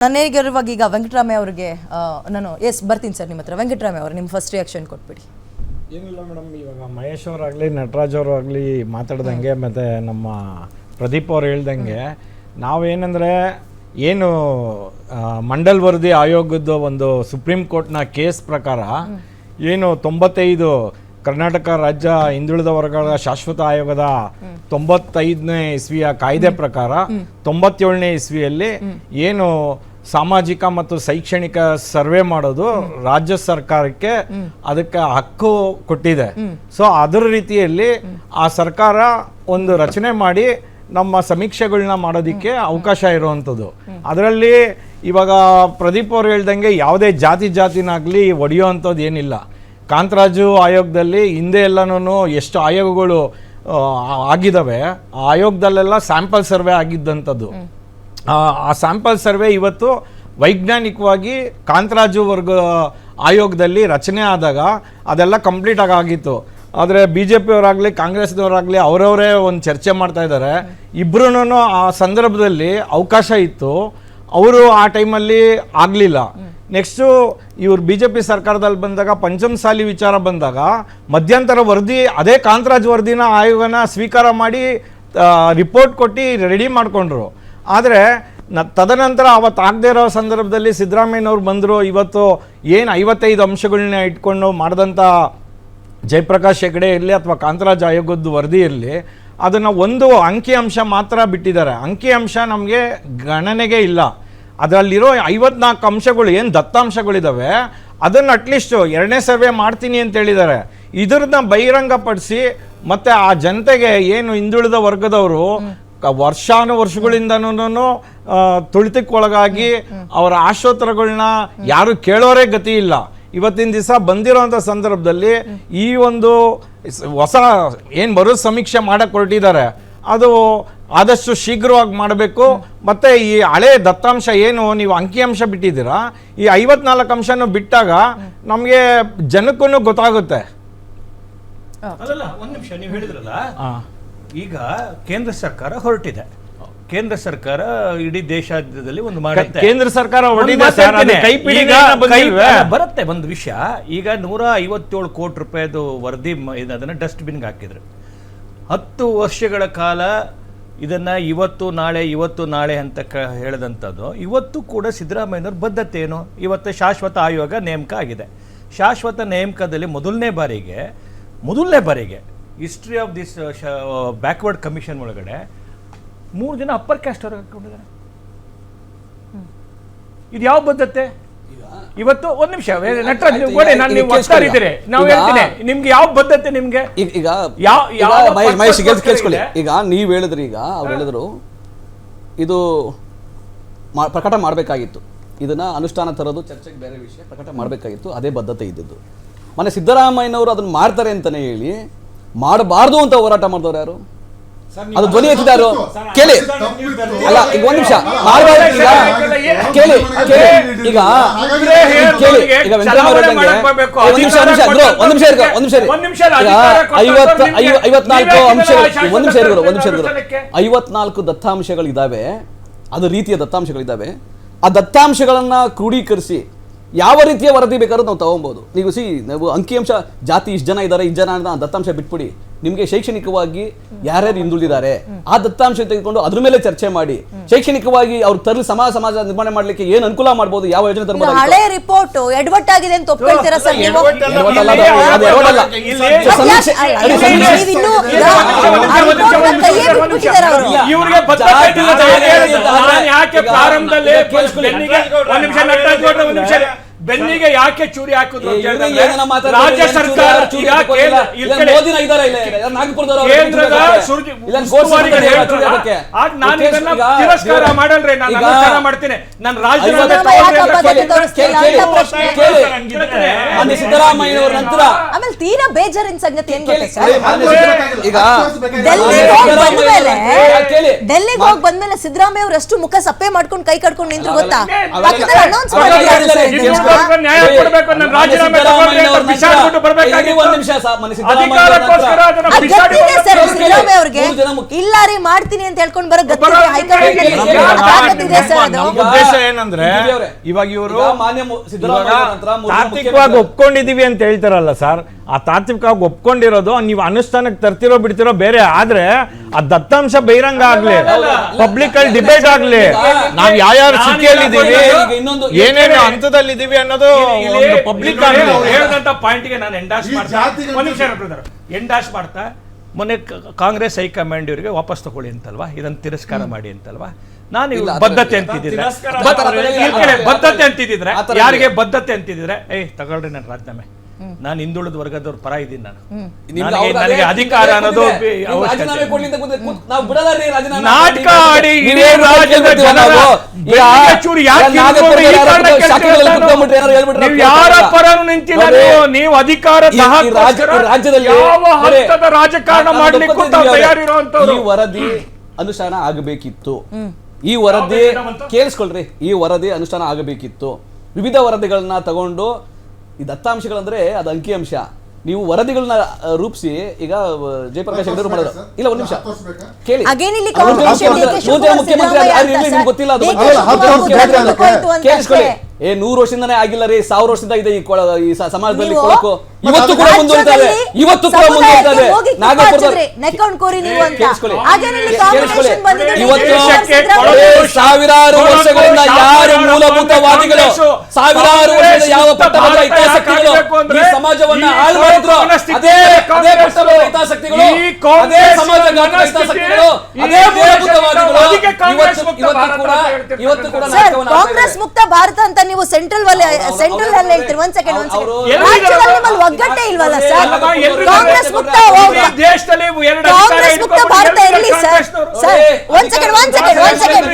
ನನಗೆ ಇರುವಾಗ ಈಗ ವೆಂಕಟರಾಮಯ್ಯ ಅವರಿಗೆ ನಾನು ಎಸ್ ಬರ್ತೀನಿ ಸರ್ ನಿಮ್ಮ ಹತ್ರ. ವೆಂಕಟರಾಮಯ್ಯ ಅವರು ನಿಮ್ಮ ಫಸ್ಟ್ ರಿಯಾಕ್ಷನ್ ಕೊಟ್ಬಿಡಿ. ಏನಿಲ್ಲ ಮೇಡಮ್ ಇವಾಗ ಮಹೇಶ್ ಅವರಾಗಲಿ ನಟರಾಜ್ ಅವರಾಗಲಿ ಮಾತಾಡ್ದಂಗೆ ಮತ್ತು ನಮ್ಮ ಪ್ರದೀಪ್ ಅವ್ರು ಹೇಳ್ದಂಗೆ ನಾವೇನಂದರೆ ಏನು ಮಂಡಲ್ ವರದಿ ಆಯೋಗದ ಒಂದು ಸುಪ್ರೀಂ ಕೋರ್ಟ್ನ ಕೇಸ್ ಪ್ರಕಾರ ಏನು ತೊಂಬತ್ತೈದು ಕರ್ನಾಟಕ ರಾಜ್ಯ ಹಿಂದುಳಿದ ವರ್ಗಗಳ ಶಾಶ್ವತ ಆಯೋಗದ ತೊಂಬತ್ತೈದನೇ ಇಸ್ವಿಯ ಕಾಯ್ದೆ ಪ್ರಕಾರ ತೊಂಬತ್ತೇಳನೇ ಇಸ್ವಿಯಲ್ಲಿ ಏನು ಸಾಮಾಜಿಕ ಮತ್ತು ಶೈಕ್ಷಣಿಕ ಸರ್ವೆ ಮಾಡೋದು ರಾಜ್ಯ ಸರ್ಕಾರಕ್ಕೆ ಅದಕ್ಕೆ ಹಕ್ಕು ಕೊಟ್ಟಿದೆ. ಸೊ ಅದರ ರೀತಿಯಲ್ಲಿ ಆ ಸರ್ಕಾರ ಒಂದು ರಚನೆ ಮಾಡಿ ನಮ್ಮ ಸಮೀಕ್ಷೆಗಳನ್ನ ಮಾಡೋದಕ್ಕೆ ಅವಕಾಶ ಇರುವಂಥದ್ದು. ಅದರಲ್ಲಿ ಇವಾಗ ಪ್ರದೀಪ್ ಅವ್ರು ಹೇಳ್ದಂಗೆ ಯಾವುದೇ ಜಾತಿ ಜಾತಿನಾಗಲಿ ಒಡೆಯುವಂಥದ್ದು ಏನಿಲ್ಲ. ಕಾಂತರಾಜು ಆಯೋಗದಲ್ಲಿ ಹಿಂದೆ ಎಲ್ಲನೂ ಎಷ್ಟು ಆಯೋಗಗಳು ಆಗಿದ್ದಾವೆ ಆಯೋಗದಲ್ಲೆಲ್ಲ ಸ್ಯಾಂಪಲ್ ಸರ್ವೆ ಆಗಿದ್ದಂಥದ್ದು. ಆ ಸ್ಯಾಂಪಲ್ ಸರ್ವೆ ಇವತ್ತು ವೈಜ್ಞಾನಿಕವಾಗಿ ಕಾಂತರಾಜು ವರ್ಗ ಆಯೋಗದಲ್ಲಿ ರಚನೆ ಆದಾಗ ಅದೆಲ್ಲ ಕಂಪ್ಲೀಟ್ ಆಗಿ ಆಗಿತ್ತು. ಆದರೆ ಬಿ ಜೆ ಪಿಯವರಾಗಲಿ ಕಾಂಗ್ರೆಸ್ನವರಾಗಲಿ ಅವರವರೇ ಒಂದು ಚರ್ಚೆ ಮಾಡ್ತಾ ಇದ್ದಾರೆ. ಇಬ್ಬರೂ ಆ ಸಂದರ್ಭದಲ್ಲಿ ಅವಕಾಶ ಇತ್ತು. ಅವರು ಆ ಟೈಮಲ್ಲಿ ಆಗಲಿಲ್ಲ. ನೆಕ್ಸ್ಟು ಇವರು ಬಿ ಜೆ ಪಿ ಸರ್ಕಾರದಲ್ಲಿ ಬಂದಾಗ ಪಂಚಮಸಾಲಿ ವಿಚಾರ ಬಂದಾಗ, ಮಧ್ಯಂತರ ವರದಿ, ಅದೇ ಕಾಂತರಾಜ್ ವರದಿನ ಆಯೋಗನ ಸ್ವೀಕಾರ ಮಾಡಿ ರಿಪೋರ್ಟ್ ಕೊಟ್ಟು ರೆಡಿ ಮಾಡಿಕೊಂಡ್ರು. ಆದರೆ ನ ತದನಂತರ ಅವತ್ತು ಆಗದೇ ಇರೋ ಸಂದರ್ಭದಲ್ಲಿ ಸಿದ್ದರಾಮಯ್ಯನವ್ರು ಬಂದರು, ಇವತ್ತು ಏನು ಐವತ್ತೈದು ಅಂಶಗಳನ್ನ ಇಟ್ಕೊಂಡು ಮಾಡಿದಂಥ ಜಯಪ್ರಕಾಶ್ ಹೆಗಡೆ ಇರಲಿ ಅಥವಾ ಕಾಂತರಾಜ್ ಆಯೋಗದ ವರದಿ ಇರಲಿ, ಅದನ್ನು ಒಂದು ಅಂಕಿ ಅಂಶ ಮಾತ್ರ ಬಿಟ್ಟಿದ್ದಾರೆ. ಅಂಕಿ ಅಂಶ ನಮಗೆ ಗಣನೆಗೆ ಇಲ್ಲ. ಅದರಲ್ಲಿರೋ ಐವತ್ನಾಲ್ಕು ಅಂಶಗಳು ಏನು ದತ್ತಾಂಶಗಳಿದ್ದಾವೆ ಅದನ್ನು ಅಟ್ಲೀಸ್ಟ್ ಎರಡನೇ ಸರ್ವೆ ಮಾಡ್ತೀನಿ ಅಂತ ಹೇಳಿದ್ದಾರೆ. ಇದ್ರನ್ನ ಬಹಿರಂಗಪಡಿಸಿ ಮತ್ತೆ ಆ ಜನತೆಗೆ ಏನು ಹಿಂದುಳಿದ ವರ್ಗದವರು ಕ- ವರ್ಷಾನು ವರ್ಷಗಳಿಂದನೂ ತುಳಿತಕ್ಕೊಳಗಾಗಿ ಅವರ ಆಶೋತ್ತರಗಳನ್ನ ಯಾರು ಕೇಳೋರೇ ಗತಿ ಇಲ್ಲ. ಇವತ್ತಿನ ದಿವಸ ಬಂದಿರೋಂಥ ಸಂದರ್ಭದಲ್ಲಿ ಈ ಒಂದು ಹೊಸ ಏನು ಬರೋ ಸಮೀಕ್ಷೆ ಮಾಡಕ್ಕೆ ಹೊರಟಿದ್ದಾರೆ ಅದು ಆದಷ್ಟು ಶೀಘ್ರವಾಗಿ ಮಾಡಬೇಕು. ಮತ್ತೆ ಈ ಹಳೆ ದತ್ತಾಂಶ ಏನು ನೀವು ಅಂಕಿಅಂಶ ಬಿಟ್ಟಿದ್ದೀರಾ? ಈ ಐವತ್ನಾಲ್ಕು ಅಂಶನೂ ಬಿಟ್ಟಾಗ ನಮಗೆ ಜನಕ್ಕೂ ಗೊತ್ತಾಗುತ್ತೆ. ಅಲ್ಲಲ್ಲ ಒಂದು ನಿಮಿಷ ನೀವು ಹೇಳಿದ್ರಲ್ಲ. ಈಗ ಕೇಂದ್ರ ಸರ್ಕಾರ ಹೊರಟಿದೆ. ಕೇಂದ್ರ ಸರ್ಕಾರ ಇಡೀ ದೇಶಾದ್ಯದಲ್ಲಿ ಒಂದು ಮಾಡುತ್ತೆ. ಕೇಂದ್ರ ಸರ್ಕಾರ ಬರುತ್ತೆ ಒಂದು ವಿಷಯ. ಈಗ ನೂರ ಐವತ್ತೇಳು ಕೋಟಿ ರೂಪಾಯಿದು ವರದಿ ಅದನ್ನ ಡಸ್ಟ್ಬಿನ್ಗೆ ಹಾಕಿದ್ರು. ಹತ್ತು ವರ್ಷಗಳ ಕಾಲ ಇದನ್ನ ಇವತ್ತು ನಾಳೆ ಇವತ್ತು ನಾಳೆ ಅಂತ ಕ ಹೇಳಿದಂಥದ್ದು ಇವತ್ತು ಕೂಡ ಸಿದ್ದರಾಮಯ್ಯನವ್ರ ಬದ್ಧತೆ ಏನು? ಇವತ್ತು ಶಾಶ್ವತ ಆಯೋಗ ನೇಮಕ ಆಗಿದೆ. ಶಾಶ್ವತ ನೇಮಕದಲ್ಲಿ ಮೊದಲನೇ ಬಾರಿಗೆ ಮೊದಲನೇ ಬಾರಿಗೆ history of this backward commission ಒಳಗಡೆ ಮೂರು ಜನ ಅಪ್ಪರ್ ಕ್ಯಾಸ್ಟ್ ಅವ್ರಿಗೆ ಹಾಕೊಂಡಿದ್ದಾರೆ ಇದು ಯಾವ ಬದ್ಧತೆ? ಇವತ್ತು ಒಂದ್ ನಿಮಿಷ ನಟರಾಜ್ ಕೊಡಿ ನಾನು ನೀವು ಇದ್ದೀರಿ. ನಾವು ಹೇಳ್ತೀನಿ ನಿಮ್ಗೆ ಯಾವ ಬದ್ಧತೆ ನಿಮ್ಗೆ? ಈಗ ಯಾವ- ಈಗ ಯಾವ ಮಹೇಶ್ ಕೇಳಿಸ್ಕೊಳ್ಳಿ ಈಗ. ನೀವು ಹೇಳಿದ್ರಿ ಈಗ ಅವ್ರು ಹೇಳಿದ್ರು ಇದು ಪ್ರಕಟ ಮಾಡಬೇಕಾಗಿತ್ತು. ಇದನ್ನ ಅನುಷ್ಠಾನ ತರೋದು ಚರ್ಚೆಗೆ ಬೇರೆ ವಿಷಯ ಪ್ರಕಟ ಮಾಡಬೇಕಾಗಿತ್ತು ಅದೇ ಬದ್ಧತೆ ಇದ್ದದ್ದು. ಮನೆ ಸಿದ್ದರಾಮಯ್ಯನವರು ಅದನ್ನ ಮಾಡ್ತಾರೆ ಅಂತಾನೆ ಹೇಳಿ ಮಾಡಬಾರ್ದು ಅಂತ ಹೋರಾಟ ಮಾಡಿದವ್ರು ಯಾರು? ಅದು ಧ್ವನಿ ಎತ್ತಿದಾರು ಕೇಳಿ. ಅಲ್ಲ ಈಗ ಒಂದ್ ನಿಮಿಷ. ಮಾಡ್ಬಾರ್ದು ಈಗ. ಕೇಳಿ ಕೇಳಿ. ಈಗ ಕೇಳಿ. ಈಗ ವೆಂಕಟರಾಮಯ್ಯ ಒಂದ್ ನಿಮಿಷ ಒಂದ್ ನಿಮಿಷ ಇರ್ಗ ಒಂದ್ ನಿಮಿಷ ಇರ್ಗ ಒಂದ್ ನಿಮಿಷ ಈಗ ಅಧಿಕಾರ ಕೊಟ್ಟವ್ರು ಐವತ್ತ ನಿಮ್ಗೆ- ಐವ- ಐವತ್ನಾಲ್ಕು ಅಂಶಗಳು ಒಂದ್ ನಿಮಿಷ ಇರ್ಗರು ಒಂದ್ ನಿಮಿಷ ಇರ್ಗರು. ಐವತ್ನಾಲ್ಕು ದತ್ತಾಂಶಗಳಿದ್ದಾವೆ. ಅದು ರೀತಿಯ ದತ್ತಾಂಶಗಳಿದ್ದಾವೆ. ಆ ದತ್ತಾಂಶಗಳನ್ನ ಕ್ರೋಢೀಕರಿಸಿ ಯಾವ ರೀತಿಯ ವರದಿ ಬೇಕಾದ್ರೂ ನಾವು ತಗೊಬೋದು. ನೀವು ಸಿ ನಾವು ಅಂಕಿಅಂಶ ಜಾತಿ ಇಷ್ಟು ಜನ ಇದ್ದಾರೆ ಇಷ್ಟು ಜನ ಅಂತ ದತ್ತಾಂಶ ಬಿಟ್ಬಿಡಿ. ನಿಮಗೆ ಶೈಕ್ಷಣಿಕವಾಗಿ ಯಾರ್ಯಾರು ಹಿಂದುಳಿದಿದ್ದಾರೆ ಆ ದತ್ತಾಂಶ ತೆಗೆದುಕೊಂಡು ಅದ್ರ ಮೇಲೆ ಚರ್ಚೆ ಮಾಡಿ. ಶೈಕ್ಷಣಿಕವಾಗಿ ಅವ್ರು ತರಲಿ ಸಮಾಜ ಸಮಾಜ ನಿರ್ಮಾಣ ಮಾಡ್ಲಿಕ್ಕೆ ಏನು ಅನುಕೂಲ ಮಾಡಬಹುದು ಯಾವ ಯೋಜನೆ ತರಬಹುದು ಹಳೆ ರಿಪೋರ್ಟ್ ಎಡವಟ್ ಆಗಿದೆ ಅಂತ ಒಪ್ಕೊಳ್ತೀರಾ ಸರ್ ನೀವು. ಇವ್ರಿಗೆ ಬೆನ್ನಿಗೆ ಯಾಕೆ ಚೂರಿ ಹಾಕಿದ್ರು ರಾಜ್ಯ ಸರ್ಕಾರ ನಾನು ಇದನ್ನ ತಿರಸ್ಕಾರ ಮಾಡಲ್ರಿ ನಾನು ಅನುಷ್ಠಾನ ಮಾಡ್ತೀನಿ ನಾನು ರಾಜೀನಾಮೆ. ಮಾನ್ಯ ಸಿದ್ದರಾಮಯ್ಯನವರ ನಂತರ ತೀರಾ ಬೇಜಾರಿನ ಸಂಗತಿ ಏನ್ ಗೊತ್ತಾ ಈಗ ಡೆಲ್ಲಿಗೆ ಹೋಗಿ ಬಂದ್ಮೇಲೆ. ಡೆಲ್ಲಿಗೆ ಹೋಗಿ ಬಂದ್ಮೇಲೆ ಸಿದ್ದರಾಮಯ್ಯ ಅವರು ಅಷ್ಟು ಮುಖ ಸಪ್ಪೆ ಮಾಡ್ಕೊಂಡು ಕೈ ಕಟ್ಕೊಂಡು ನಿಂತ್ರು ಗೊತ್ತಾ? ಪಕ್ಕದಲ್ಲಿ ಅನೌನ್ಸ್ ಮಾಡಿದ್ದಾರೆ. ಸಿದ್ದರಾಮಯ್ಯ ಅವ್ರಿಗೆ ಇಲ್ಲ ರೀ ಮಾಡ್ತೀನಿ ಅಂತ ಹೇಳ್ಕೊಂಡು ಬರೋ ಗತಿ ಹೈಕಮಾಂಡ್ ಸರ್ ಅದು? ಉದ್ದೇಶ ಏನಂದ್ರೆ ಇವಾಗ ಇವರು ಮಾನ್ಯ ಸಿದ್ದರಾಮಯ್ಯ ಒಪ್ಕೊಂಡಿದೀವಿ ಅಂತ ಹೇಳ್ತಾರಲ್ಲ ಸರ್. ಆ ತಾತ್ವಿಕವಾಗಿ ಒಪ್ಕೊಂಡಿರೋದು ನೀವು ಅನುಷ್ಠಾನಕ್ಕೆ ತರ್ತಿರೋ ಬಿಡ್ತಿರೋ ಬೇರೆ. ಆದ್ರೆ ಆ ದತ್ತಾಂಶ ಬಹಿರಂಗ ಆಗ್ಲಿ ಪಬ್ಲಿಕ್ ಅಲ್ಲಿ ಡಿಬೇಟ್ ಆಗ್ಲಿ ನಾವ್ ಯಾವ್ಯಾವ ನಾನು ಸ್ಥಿತಿಯಲ್ಲಿ ಇದೀವಿ ಈಗ ಇನ್ನೊಂದು- ಏನೇನು ಹಂತದಲ್ಲಿ ಇದೀವಿ ಅನ್ನೋದು ಪಬ್ಲಿಕ್ ಪಾಯಿಂಟ್ಗೆ ನಾನು ಎಂಡಾಸ್ ಮಾಡ್ತಾ ಎಂಡಾಸ್ ಮಾಡ್ತಾ ಮೊನ್ನೆ ಕಾಂಗ್ರೆಸ್ ಹೈಕಮಾಂಡ್ ಇವರಿಗೆ ವಾಪಸ್ ತಗೊಳ್ಳಿ ಅಂತಲ್ವಾ? ಇದನ್ನ ತಿರಸ್ಕಾರ ಮಾಡಿ ಅಂತಲ್ವಾ? ನಾನು ಬದ್ಧತೆ ಥರ ಬದ್ಧತೆ ಅಂತಿದ್ದಿದ್ರೆ ಅಂತಿದ್ರೆ ಯಾರಿಗೆ ಬದ್ಧತೆ ಅಂತಿದ್ದಿದ್ರೆ ಏಯ್ ತಗೊಳ್ರಿ ನನ್ನ ರಾಜೀನಾಮೆ. ನಾನು ಹಿಂದುಳಿದ ವರ್ಗದವ್ರ ಪರ ಇದ್ದೀನಿ ನಾನು. ನನಗೆ- ಅಧಿಕಾರ ಅನ್ನೋದು ನೀವು ಕೊಡ್ಲಿ ಅಂತ ಕೂತಿದೆ. ಬಿಡಲ್ಲ ರೀ ರಾಜೀನಾಮೆ ನಾಟಕ ಆಡಿ ಯಾರ ಪರನು ಪರನೂ ನಿಂತಿಲ್ಲ ನೀವು. ನೀವು ಅಧಿಕಾರ ರಾಜ್ಯದಲ್ಲಿ ಯಾವ ಹಂತದ ರಾಜಕಾರಣ ಮಾಡಲಿಕ್ಕೂ. ತಯಾರಿರುವಂತವ್ರು ಈ ವರದಿ ಅನುಷ್ಠಾನ ಆಗಬೇಕಿತ್ತು. ಈ ವರದಿ ಕೇಳಿಸ್ಕೊಳ್ರಿ. ಈ ವರದಿ ಅನುಷ್ಠಾನ ಆಗಬೇಕಿತ್ತು. ವಿವಿಧ ವರದಿಗಳನ್ನ ತಗೊಂಡು ಈ ದತ್ತಾಂಶಗಳಂದ್ರೆ ಅದು ಅಂಕಿಅಂಶ ನೀವು ವರದಿಗಳನ್ನ ರೂಪಿಸಿ ಈಗ ಜಯಪ್ರಕಾಶ್ ಹೆಗಡೆ ಅವರು ಮಾಡೋದು ಇಲ್ಲ ಒಂದ್ ನಿಮಿಷ. ಕೇಳಿ. ಮುಖ್ಯಮಂತ್ರಿ- ಗೊತ್ತಿಲ್ಲ ಕೇಳಿಸ್ಕೊಳ್ಳಿ. ಏ ನೂರು ವರ್ಷದಿಂದನೇ ಆಗಿಲ್ಲ ರೀ ಸಾವಿರ ವರ್ಷದಿಂದ ಇದೆ ಈ ಕೊಳ- ಈ ಸಮಾಜದಲ್ಲಿ ಕೊಳಕು. ಇವತ್ತು ಕೂಡ ಮುಂದುವರಿತಾ ಇದೆ ಇವತ್ತು ಕೂಡ ಮುಂದುವರಿತಾ ಇದೆ ಇವತ್ತು ಸಾವಿರಾರು ವರ್ಷಗಳಿಂದ ಯಾರು ಮೂಲಭೂತವಾದಿಗಳು? ಸಾವಿರಾರು ವರ್ಷದ ಯಾವ ಕಾಂಗ್ರೆಸ್ ಪಟ್ಟಭದ್ರ ಭಾರತ ಹಿತಾಸಕ್ತಿಗಳು ಯಾಕಾಗಬೇಕು ಅಂದ್ರೆ ಈ ಸಮಾಜವನ್ನ ಹಾಳು ಮಾಡಿದ್ರು. ಕಾಂಗ್ರೆಸ್ ಅದೇ ಅದೇ ಹಿತಾಸಕ್ತಿಗಳು ಅದೇ ಸಮಾಜ ಹಿತಾಸಕ್ತಿಗಳು ಅದೇ ಮೂಲಭೂತವಾದಿಗಳು ಕಾಂಗ್ರೆಸ್ ಇವತ್ತು ಮುಕ್ತ ಇವತ್ತು ಭಾರತ ಕೂಡ ಕಾಂಗ್ರೆಸ್ ಮುಕ್ತ ಭಾರತ ಅಂತ ನೀವು ಸೆಂಟ್ರಲ್ ಸೆಂಟ್ರಲ್ ಅಲ್ಲಿ ಹೇಳ್ತೀರಿ. ಒಂದ್ ಸೆಕೆಂಡ್ ಒಂದ್ ಸೆಕೆಂಡ್ ಒಗ್ಗಟ್ಟೆ ರಾಜ್ಯದಲ್ಲಿ ನಿಮ್ಮಲ್ಲಿ ಒಗ್ಗಟ್ಟೇ ಇಲ್ವಲ್ಲ ಸರ್ ಕಾಂಗ್ರೆಸ್ ಮುಕ್ತ ಕಾಂಗ್ರೆಸ್ ಮುಕ್ತ ಭಾರತ ಎಲ್ಲಿ ಇರ್ಲಿ ಸರ್. ಸರ್ ಒಂದ್ ಸೆಕೆಂಡ್ ಒಂದ್ ಸೆಕೆಂಡ್ ಒಂದ್ ಸೆಕೆಂಡ್.